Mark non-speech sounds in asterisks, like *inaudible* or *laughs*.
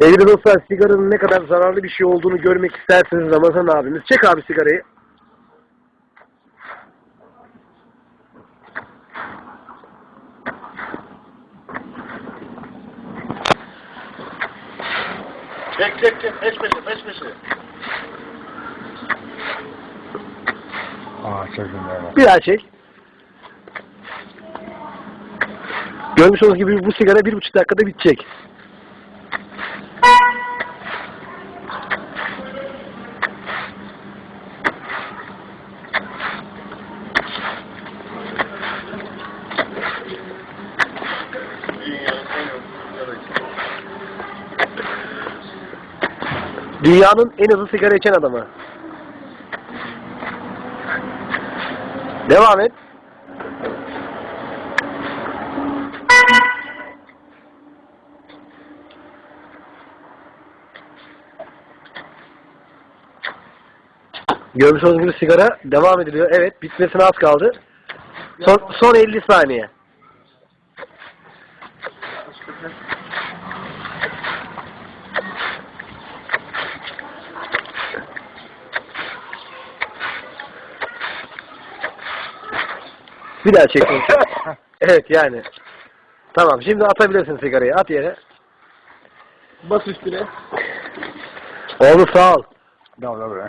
Sevgili dostlar sigaranın ne kadar zararlı bir şey olduğunu görmek isterseniz Ramazan abimiz. Çek abi sigarayı. Çek çek çek. Peş peşe peş peşe. Aa. Bir daha çek. Görmüş olduğunuz gibi bu sigara bir buçuk dakikada bitecek. Dünyanın en hızlı sigara içen adamı. Devam et. Görmüş olduğunuz gibi sigara devam ediliyor. Evet, bitmesine az kaldı. Son, son 50 saniye. Bir daha çekin. *laughs* evet yani. Tamam şimdi atabilirsin sigarayı. At yere. Bas üstüne. Oğlum sağ ol. Tamam tamam. *laughs*